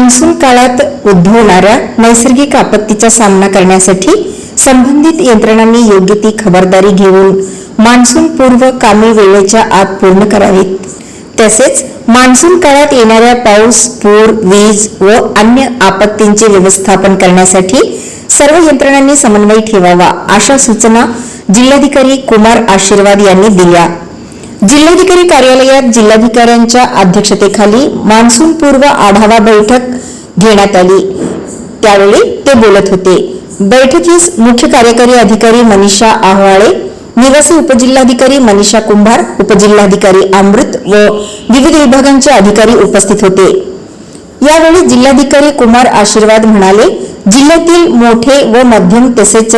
Monsoon काळात उद्भवणाऱ्या नैसर्गिक आपत्तीचा सामना करण्यासाठी संबंधित यंत्रणांनी योग्य ती खबरदारी घेऊन मान्सून पूर्व कामे वेळेच्या आत पूर्ण करावीत. तसेच मान्सून काळात येणाऱ्या पाऊस पूर वीज व अन्य आपत्तींचे व्यवस्थापन करण्यासाठी सर्व यंत्रणांनी समन्वय ठेवावा अशा सूचना जिल्हाधिकारी कुमार आशीर्वाद यांनी दिल्या. जिल्हाधिकारी कार्यालयात जिल्हाधिकाऱ्यांच्या अध्यक्षतेखाली मान्सून पूर्व आढावा बैठक घेण्यात आली. त्यावेळी ते बोलत होते. बैठकीस मुख्य कार्यकारी अधिकारी मनीषा आव्हाळे निवासी उपजिल्हाधिकारी मनीषा कुंभार उपजिल्हाधिकारी अमृत व विविध विभागांचे अधिकारी उपस्थित होते. यावेळी जिल्हाधिकारी कुमार आशीर्वाद म्हणाले जिल्ह्यातील मोठे व मध्यम तसेच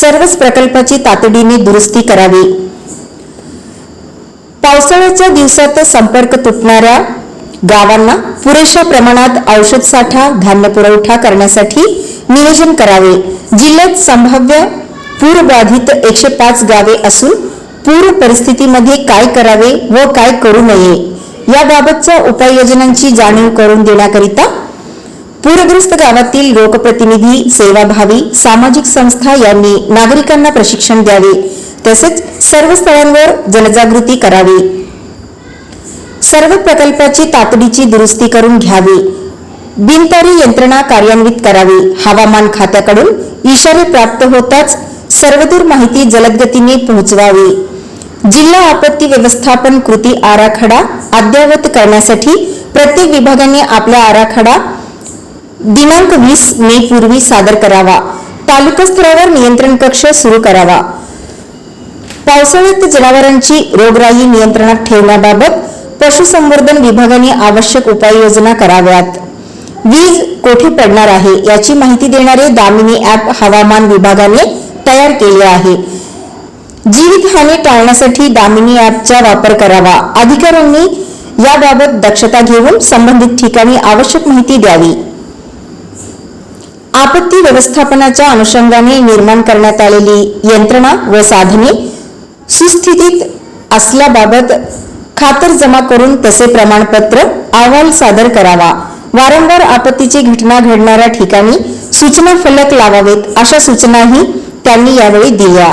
सर्वच प्रकल्पाची तातडीने दुरुस्ती करावी. पावसाळ्याच्या दिवसात संपर्क तुटणाऱ्या गावांना पुरेशा प्रमाणात औषध साठा धान्य पुरवठा करण्यासाठी नियोजन करावे. जिल्ह्यात संभाव्य पूरबाधित एकशे पाच गावे असून पूर परिस्थितीमध्ये काय करावे व काय करू नये याबाबतच्या उपाययोजनांची जाणीव करून देण्याकरिता पूरग्रस्त गावातील लोकप्रतिनिधी सेवाभावी सामाजिक संस्था यांनी नागरिकांना प्रशिक्षण द्यावे. तसेच सर्व स्थळांवर जनजागृती करावी. सर्व प्रकल्पाची तातडीची दुरुस्ती करून घ्यावी. बिनतारी यंत्रणा कार्यान्वित करावी. हवामान खात्याकडून इशारे प्राप्त होताच सर्वदूर माहिती जलदगतीने पोहोचवावी. जिल्हा आपत्ती व्यवस्थापन कृती आराखडा अद्ययावत करण्यासाठी प्रत्येक विभागाने आपला आराखडा दिनांक वीस मे पूर्वी सादर करावा. तालुका स्तरावर नियंत्रण कक्ष सुरू करावा. पावसाळ्यात जनावरांची रोगराई नियंत्रणात ठेवण्याबाबत पशुसंवर्धन विभागाने आवश्यक उपाययोजना कराव्यात. वीज कोठे पडणार आहे याची माहिती देणारे दामिनी ॲप हवामान विभागाने तयार केले आहे. जीवितहानी टाळण्यासाठी दामिनी ॲपचा वापर करावा. अधिकाऱ्यांनी याबाबत दक्षता घेऊन संबंधित ठिकाणी आवश्यक माहिती द्यावी. आपत्ती व्यवस्थापनाच्या अनुषंगाने निर्माण करण्यात आलेली यंत्रणा व साधने सुस्थितीत असल्याबाबत खातर जमा करून तसे प्रमाणपत्र अहवाल सादर करावा. वारंवार आपत्तीची घटना घडणाऱ्या ठिकाणी सूचना फलक लावावेत अशा सूचनाही त्यांनी यावेळी दिल्या.